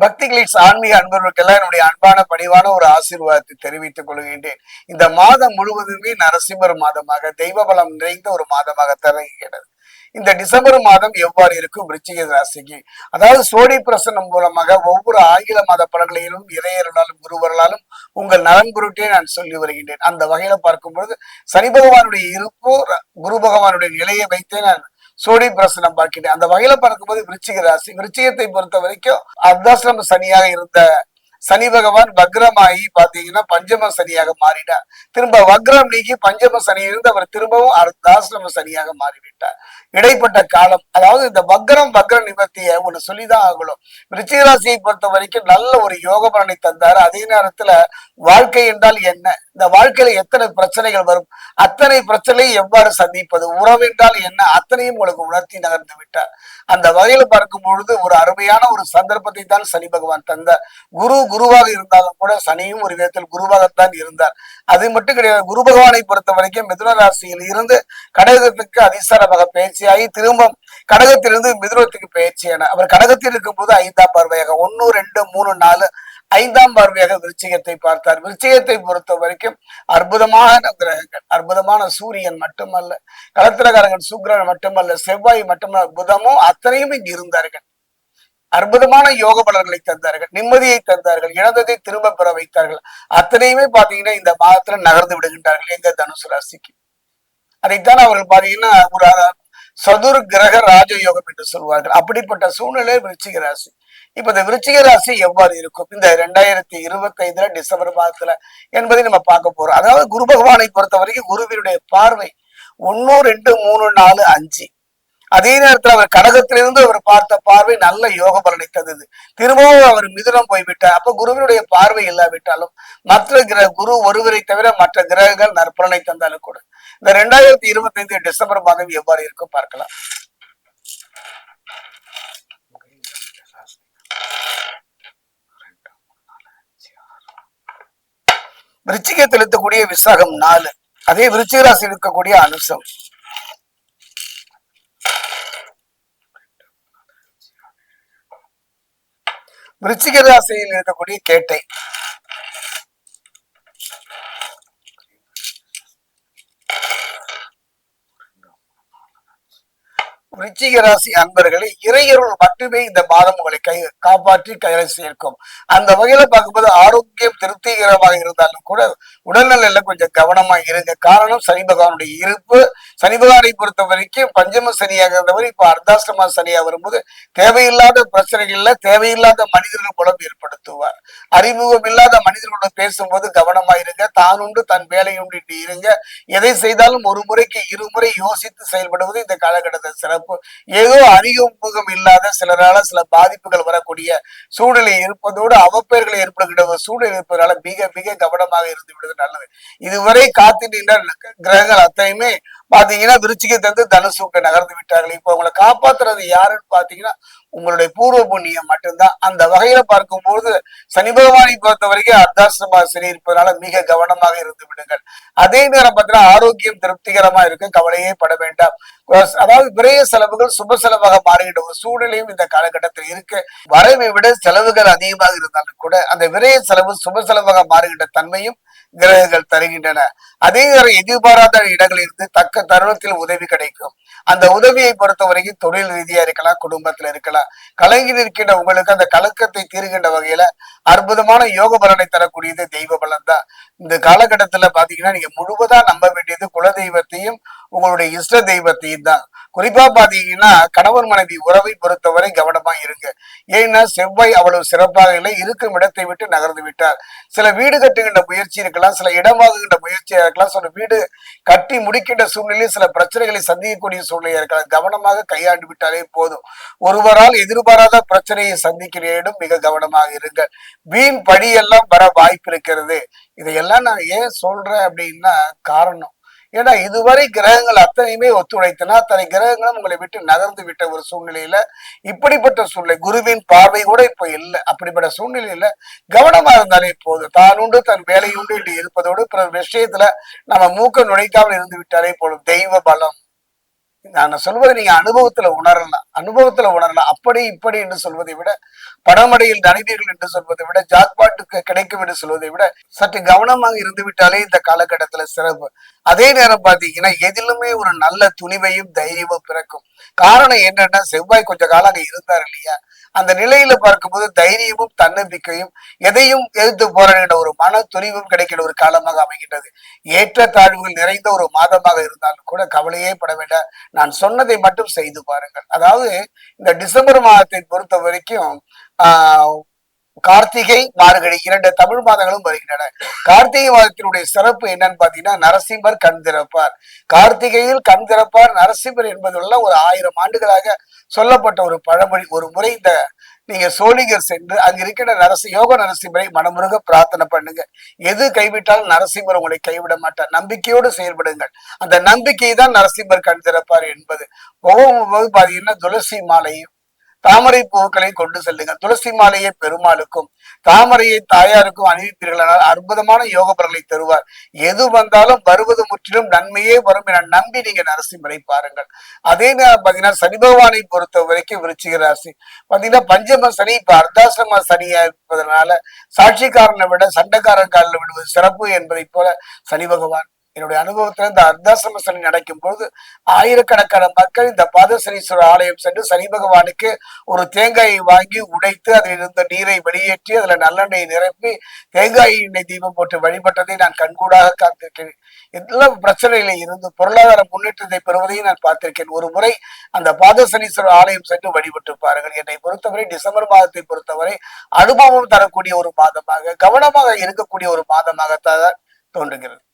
பக்தி கிளிக்ஸ் ஆன்மீக அன்பர்களுக்கெல்லாம் என்னுடைய அன்பான பணிவான ஒரு ஆசீர்வாதத்தை தெரிவித்துக் கொள்கின்றேன். இந்த மாதம் முழுவதுமே நரசிம்மர் மாதமாக தெய்வ பலம் நிறைந்த ஒரு மாதமாக தொடங்குகிறது இந்த டிசம்பர் மாதம் எவ்வாறு இருக்கும்? விருச்சிக ராசிக்கு. அதாவது சோடி பிரசனம் மூலமாக ஒவ்வொரு ஆங்கில மாத பலன்களிலும் இறையர்களாலும் குருவர்களாலும் உங்கள் நலன் குருட்டே நான் சொல்லி வருகின்றேன். அந்த வகையில பார்க்கும் பொழுது சனி பகவானுடைய இருப்பு குரு பகவானுடைய நிலையை வைத்தே நான் சோடி பிரசனம் பார்க்கிறேன் அந்த வகையில பார்க்கும்போது விருச்சிக ராசி விருச்சிகத்தை பொறுத்த வரைக்கும் அர்த்தாசிரம சனியாக இருந்த சனி பகவான் வக்ரமாகி பாத்தீங்கன்னா பஞ்சம சனியாக மாறினார் திரும்ப வக்ரம் நீக்கி பஞ்சம சனி இருந்து அவர் திரும்பவும் அர்த்தாசிரம சனியாக மாறிவிட்டார். இடைப்பட்ட காலம் அதாவது இந்த வக்ரம் வக்ர நிவர்த்தியை ஒண்ணு சொல்லிதான் ஆகணும். விருச்சிக ராசியை பொறுத்த வரைக்கும் நல்ல ஒரு யோக பலனை தந்தார். அதே நேரத்துல வாழ்க்கை என்றால் என்ன? இந்த வாழ்க்கையில எத்தனை பிரச்சனைகள் வரும்? அத்தனை பிரச்சனையை எவ்வாறு சந்திப்பது? உறவு என்றால் என்ன? அத்தனையும் உங்களுக்கு உணர்த்தி நகர்ந்து விட்டார். அந்த வகையில பார்க்கும் பொழுது ஒரு அருமையான ஒரு சந்தர்ப்பத்தை தான் சனி பகவான் தந்தார் குரு குருவாக இருந்தாலும் கூட சனியும் ஒரு விதத்தில் குருவாகத்தான் இருந்தார். அது மட்டும் கிடையாது குரு பகவானை பொறுத்த வரைக்கும் மிதுன ராசியில் இருந்து கடகத்துக்கு அதிசாரமாக பயிற்சியாகி திரும்ப கடகத்திலிருந்து மிதுனத்துக்கு பயிற்சியான அவர் கடகத்தில் இருக்கும்போது ஐந்தாம் பார்வையாக ஒன்னு ரெண்டு மூணு நாலு ஐந்தாம் பார்வையாக விருச்சிகத்தை பார்த்தார். விருச்சிகத்தை பொறுத்த வரைக்கும் அற்புதமான கிரகங்கள். அற்புதமான சூரியன் மட்டுமல்ல கலத்திரகாரங்கள் சுக்கிரன் மட்டுமல்ல செவ்வாய் மட்டுமல்ல புதமும் அத்தனையும் இங்கு இருந்தார்கள். அற்புதமான யோக பலன்களை தந்தார்கள் நிம்மதியை தந்தார்கள் இழந்ததை திரும்ப பெற வைத்தார்கள். அத்தனையுமே பாத்தீங்கன்னா இந்த மாதத்துல நகர்ந்து விடுகின்றார்கள் எங்க தனுசு ராசிக்கு. அதைத்தான் அவர்கள் பாத்தீங்கன்னா ஒரு சதுர் கிரக ராஜயோகம் என்று சொல்வார்கள். அப்படிப்பட்ட சூழ்நிலை விருச்சிக ராசி. இப்ப இந்த விருச்சிக ராசி எவ்வாறு இருக்கும்? இந்த ரெண்டாயிரத்தி இருபத்தி ஐந்துல டிசம்பர் மாதத்துல என்பதை நம்ம பார்க்க போறோம். அதாவது குரு பகவானை பொறுத்த வரைக்கும் குருவினுடைய பார்வை ஒன்னு ரெண்டு மூணு நாலு அஞ்சு. அதே நேரத்துல அவர் கடகத்திலிருந்து அவர் பார்த்த பார்வை நல்ல யோக பலனை தந்தது. திரும்பவும் அவர் மிதுனம் போய்விட்டார். அப்ப குருவினுடைய பார்வை இல்லாவிட்டாலும் மற்ற கிரக குரு ஒருவரை தவிர மற்ற கிரகங்கள் நற்பலனை தந்தாலும் கூட. இந்த ரெண்டாயிரத்தி இருபத்தி ஐந்து டிசம்பர் மாதம் எவ்வாறு இருக்கும் பார்க்கலாம். விருச்சிகத்தில் இருக்கக்கூடிய விசாகம் நாலு. அதே விருச்சிகராசியில் இருக்கக்கூடிய அனுசம். விருச்சிக ராசியில் இருக்கக்கூடிய கேட்டை. விருச்சிக ராசி அன்பர்களை இறையருள் மட்டுமே இந்த மாதம் உங்களை கை காப்பாற்றி கையில சேர்க்கும். அந்த வகையில பார்க்கும்போது ஆரோக்கியம் திருப்திகரமாக இருந்தாலும் கூட உடல்நலையில கொஞ்சம் கவனமா இருங்க. காரணம் சனி பகவானுடைய இருப்பு. சனி பகவானை பொறுத்த வரைக்கும் பஞ்சம சனியாக இருந்தவர் இப்ப அர்த்தாசிரம சனியா வரும்போது தேவையில்லாத பிரச்சனைகள்ல தேவையில்லாத மனிதர்கள் குழம்பு ஏற்படுத்துவார். அறிமுகம் இல்லாத மனிதர்களோட பேசும்போது கவனமா இருங்க. தான் உண்டு தன் வேலை உண்டு இருங்க. எதை செய்தாலும் ஒரு முறைக்கு இருமுறை யோசித்து செயல்படுவது இந்த காலகட்டத்தில் சிறப்பு. ஏதோ அறிமுகம் இல்லாத சிலரால சில பாதிப்புகள் வரக்கூடிய சூழ்நிலை இருப்பதோடு அவப்பெயர்களை ஏற்படுகின்ற ஒரு சூழ்நிலை இருப்பதனால மிக மிக கவனமாக இருந்து விடுவது நல்லது. இதுவரை காத்து கிரகங்கள் அத்தனையுமே பாத்தீங்கன்னா விருச்சிகத்தை தந்து தனுசுக்கு நகர்ந்து விட்டார்கள். இப்ப உங்களை காப்பாத்துறது யாருன்னு பாத்தீங்கன்னா உங்களுடைய பூர்வ புண்ணியம் மட்டும்தான். அந்த வகையில பார்க்கும்போது சனி பகவானை பொறுத்த வரைக்கும் அர்த்தாசிரமா சரி இருப்பதனால மிக கவனமாக இருந்து விடுங்கள். அதே நேரம் பார்த்தீங்கன்னா ஆரோக்கியம் திருப்திகரமா இருக்கு கவலையே பட வேண்டாம். அதாவது விரைய செலவுகள் சுப செலவாக மாறுகின்ற ஒரு சூழ்நிலையும் இந்த காலகட்டத்தில் இருக்கு. வரவை விட செலவுகள் அதிகமாக இருந்தாலும் கூட அந்த விரைய செலவு சுப செலவாக மாறுகின்ற தன்மையும் கிரகங்கள் தருகின்றன. அதே நேரம் எதிர்பாராத இடங்களில் இருந்து தக்க தருணத்தில் உதவி கிடைக்கும். அந்த உதவியை பொறுத்த வரைக்கும் தொழில் ரீதியா இருக்கலாம் குடும்பத்துல இருக்கலாம். கலங்கி நிற்கின்ற உங்களுக்கு அந்த கலக்கத்தை தீர்கின்ற வகையில அற்புதமான யோக பலனை தரக்கூடியது தெய்வ பலன் தான் இந்த காலகட்டத்துல பாத்தீங்கன்னா நீங்க முழுவதா நம்ப வேண்டியது குல தெய்வத்தையும் உங்களுடைய இஷ்ட தெய்வத்தையும் தான். குறிப்பா பாத்தீங்கன்னா கணவன் மனைவி உறவை பொறுத்தவரை கவனமா இருங்க. ஏன்னா செவ்வாய் அவ்வளவு சிறப்பாக இல்லை. இருக்கும் இடத்தை விட்டு நகர்ந்து விட்டார். சில வீடு கட்டுகின்ற முயற்சி இருக்கலாம் சில இடம் வாங்குகின்ற முயற்சியா இருக்கலாம் சில வீடு கட்டி முடிக்கின்ற சூழ்நிலையில் சில பிரச்சனைகளை சந்திக்கக்கூடிய சூழ்நிலையா இருக்கலாம். கவனமாக கையாண்டு விட்டாலே போதும். ஒருவரால் எதிர்பாராத பிரச்சனையை சந்திக்க இடம் மிக கவனமாக இருங்கள். வீண் பழியெல்லாம் வர வாய்ப்பு இருக்கிறது. இதையெல்லாம் நான் ஏன் சொல்றேன் அப்படின்னா காரணம். ஏன்னா இதுவரை கிரகங்கள் அத்தனையுமே ஒத்துழைத்தன. அத்தனை கிரகங்களும் உங்களை விட்டு நகர்ந்து விட்ட ஒரு சூழ்நிலையில இப்படிப்பட்ட சூழ்நிலை. குருவின் பார்வை கூட இப்ப இல்லை. அப்படிப்பட்ட சூழ்நிலையில கவனமா இருந்தாலே போதும். தான் உண்டு தன் வேலையுண்டு என்று இருப்பதோடு பிற விஷயத்துல நம்ம மூக்க நுழைக்காமல் இருந்து விட்டாலே போதும். தெய்வ பலம். நான் சொல்வதை நீங்க அனுபவத்துல உணரலாம். அனுபவத்துல உணரலாம். அப்படி இப்படி என்று சொல்வதை விட பணமடையில் நனைவீர்கள் என்று சொல்வதை விட ஜாக்பாட்டுக்கு கிடைக்கும் என்று சொல்வதை விட சற்று கவனமாக இருந்து விட்டாலே இந்த காலகட்டத்துல சிறப்பு. அதே நேரம் பாத்தீங்கன்னா எதிலுமே ஒரு நல்ல துணிவையும் தைரியமும் பிறக்கும். காரணம் என்னன்னா செவ்வாய் கொஞ்ச காலம் அங்க இருந்தார் இல்லையா? அந்த நிலையில பார்க்கும்போது தைரியமும் தன்னம்பிக்கையும் எதையும் எதிர்த்து போராடுகிற ஒரு மன துணிவும் கிடைக்கிற ஒரு காலமாக அமைகின்றது. ஏற்ற தாழ்வுகள் நிறைந்த ஒரு மாதமாக இருந்தாலும் கூட கவலையே பட வேண்டாம். நான் சொன்னதை மட்டும் செய்து பாருங்கள். அதாவது இந்த டிசம்பர் மாதத்தை பொறுத்த வரைக்கும் கார்த்திகை மார்கழி இரண்டு தமிழ் மாதங்களும் வருகின்றன. கார்த்திகை மாதத்தினுடைய சிறப்பு என்னன்னு பாத்தீங்கன்னா நரசிம்மர் கண் திறப்பார். கார்த்திகையில் கண் திறப்பார் நரசிம்மர் என்பதுள்ள ஒரு ஆயிரம் ஆண்டுகளாக சொல்லப்பட்ட ஒரு பழமொழி ஒரு முறை இந்த நீங்க சோழிகர் சென்று அங்க இருக்கிற நரசி யோக நரசிம்மரை மனமுருக பிரார்த்தனை பண்ணுங்க. எது கைவிட்டாலும் நரசிம்மர் உங்களை கைவிட மாட்டார். நம்பிக்கையோடு செயல்படுங்கள். அந்த நம்பிக்கை தான் நரசிம்மர் கண் திறப்பார் என்பது. ஒவ்வொரு பாத்தீங்கன்னா துளசி மாலையும். தாமரை பூக்களை கொண்டு செல்லுங்க துளசி மாலையை பெருமாளுக்கும் தாமரையை தாயாருக்கும் அணிவிப்பீர்களானால் அற்புதமான யோக பலனை தருவார். எது வந்தாலும் வருவது முற்றிலும் நன்மையே வரும் என நம்பி நீங்க நரசிம்மரை பாருங்கள். அதே நேரம் பாத்தீங்கன்னா சனி பகவானை பொறுத்த வரைக்கும் விருச்சிக ராசி. பாத்தீங்கன்னா பஞ்சம சனி இப்ப அர்த்தாசிரம சனியா இருப்பதனால சாட்சிக்காரனை விட சண்டைக்காரன் காலில் விடுவது சிறப்பு என்பதை போல சனி பகவான் என்னுடைய அனுபவத்துல இந்த அர்த்தாசிரம சனி நடக்கும் பொழுது ஆயிரக்கணக்கான மக்கள் இந்த பாதசனீஸ்வரர் ஆலயம் சென்று சனி பகவானுக்கு ஒரு தேங்காயை வாங்கி உடைத்து அதில் இருந்த நீரை வெளியேற்றி அதுல நல்லெண்ணெய் நிரப்பி தேங்காய் எண்ணெய் தீபம் போட்டு வழிபட்டதை நான் கண்கூடாக காத்திருக்கிறேன். எல்லா பிரச்சனையில இருந்து பொருளாதார முன்னேற்றத்தை பெறுவதையும் நான் பார்த்திருக்கேன். ஒரு முறை அந்த பாதசனீஸ்வரர் ஆலயம் சென்று வழிபட்டு பாருங்கள். என்னை பொறுத்தவரை டிசம்பர் மாதத்தை பொறுத்தவரை அனுபவம் தரக்கூடிய ஒரு மாதமாக கவனமாக இருக்கக்கூடிய ஒரு மாதமாகத்தான் தோன்றுகிறது.